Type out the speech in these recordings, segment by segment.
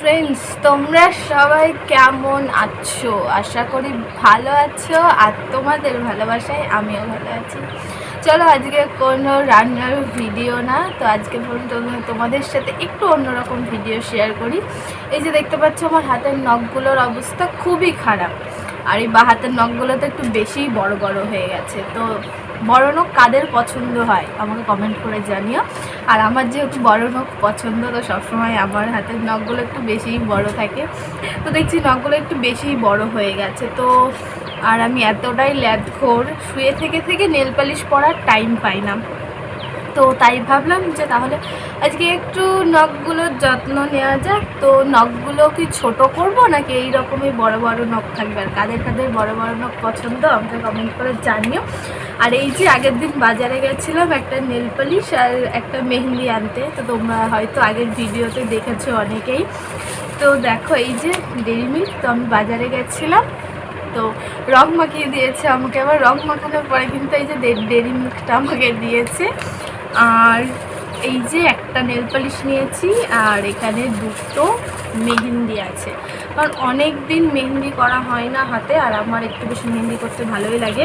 Friends তোমরা সবাই কেমন আছো? আশা করি ভালো আছো, আর তোমাদের ভালোবাসায় আমিও ভালো আছি। চলো আজকে কোনো রান্নার ভিডিও না, তো আজকে বলুন তোমাদের সাথে একটু অন্যরকম ভিডিও শেয়ার করি। এই যে দেখতে পাচ্ছ, আমার হাতের নখগুলোর অবস্থা খুবই খারাপ। আর এই বা, হাতের নখগুলো তো একটু বেশিই বড় বড় হয়ে গেছে, তো বড় নখ কাদের পছন্দ হয়, আমাকে কমেন্ট করে জানিও। আর আমার যেহেতু বড় নখ পছন্দ, তো সবসময় আমার হাতের নখগুলো একটু বেশিই বড় থাকে। তো দেখছি নখগুলো একটু বেশিই বড় হয়ে গেছে। তো আর আমি এতটাই ল্যাদখোর, শুয়ে থেকে থেকে নেল পালিশ পরার টাইম পাই না। তো তাই ভাবলাম যে তাহলে আজকে একটু নখগুলোর যত্ন নেওয়া যাক। তো নখগুলো কি ছোট করব নাকি এই রকমই বড় বড় নখ থাকবে? আর কাদের কাদের বড় বড় নখ পছন্দ আমাকে কমেন্ট করে জানিও। আর এই যে আগের দিন বাজারে গেছিলাম একটা নেল পালিশ আর একটা মেহেন্দি আনতে। তো তোমরা হয়তো আগের ভিডিওতে দেখেছ অনেকেই। তো দেখো এই যে ডেরি মিল্ক তো আমি বাজারে গেছিলাম। তো রং মাখিয়ে দিয়েছে আমাকে। আবার রং মাখানোর পরে কিন্তু এই যে ডেরি মিল্কটা আমাকে দিয়েছে। আর এই যে একটা নেল পালিশ নিয়েছি, আর এখানে দুটো মেহেন্দি আছে। কারণ অনেক দিন মেহেন্দি করা হয় না হাতে, আর আমার একটু বেশি মেহেন্দি করতে ভালোই লাগে।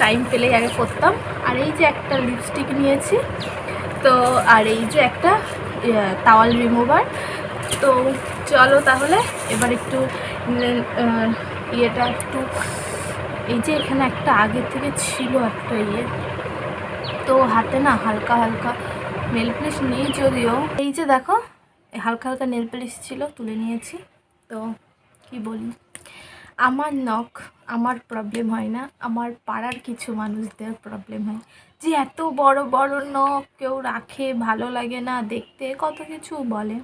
টাইম পেলেই আগে করতাম। আর এই যে একটা লিপস্টিক নিয়েছি, তো আর এই যে একটা তাওয়াল রিমুভার তো চলো তাহলে, এবার একটু ইয়েটা একটু, এই যে এখানে একটা আগে থেকে ছিল একটা ইয়ে। তো হাতে না হালকা হালকা নেল পালিশ নেই যদিও। এই যে দেখো হালকা হালকা নেল পালিশ ছিল, তুলে নিয়েছি। তো কি বলি? আমার নখ, আমার প্রবলেম হয় না। আমার পাড়ার কিছু মানুষদের প্রবলেম হয়। যে এত বড় বড় নখ কেউ রাখে, ভালো লাগে না দেখতে, কত কিছু বলে।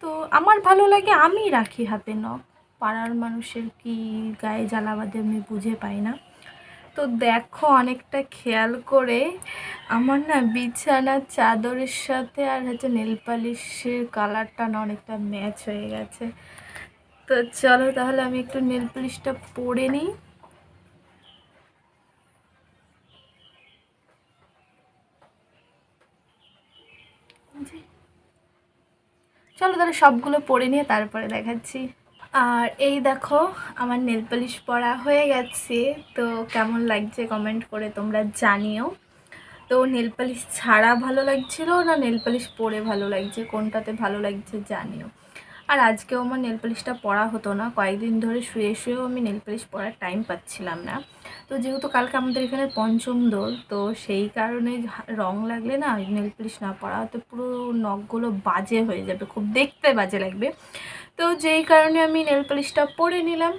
তো আমার ভালো লাগে, আমি রাখি হাতে নখ। পাড়ার মানুষের কি গায়ে জ্বালা বাঁধে আমি বুঝে পাই না। তো দেখো অনেকটা খেয়াল করে আমার না বিছানার চাদরের সাথে আর হচ্ছে নেল পালিশের কালারটা না অনেকটা ম্যাচ হয়ে গেছে। তো চলো তাহলে আমি একটু নেল পালিশটা পরে নিই। চলো তাহলে সবগুলো পরে নিয়ে তারপরে দেখাচ্ছি। আর এই দেখো, আমার নেল পালিশ পরা হয়ে গেছে। তো কেমন লাগছে কমেন্ট করে তোমরা জানিও। তো নেল পালিশ ছাড়া ভালো লাগছিল না নেল পালিশ পরে ভালো লাগছে? কোনটাতে ভালো লাগছে জানিও। আর আজকেও আমার নেল পালিশটা পরা হতো না। কয়েকদিন ধরে শুয়ে শুয়েও আমি নেল পালিশ পরার টাইম পাচ্ছিলাম না। তো যেহেতু কালকে আমাদের এখানে পঞ্চম দোল, তো সেই কারণে রং লাগলে না, নেল পালিশ না পরা হতে পুরো নখগুলো বাজে হয়ে যাবে। খুব দেখতে বাজে লাগবে। তো যেই কারণে আমি নেল পালিশটা পরে নিলাম।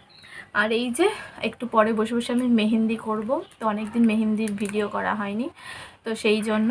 আর এই যে একটু পরে বসে বসে আমি মেহেন্দি করব। তো অনেক দিন মেহেন্দির ভিডিও করা হয়নি। তো সেই জন্য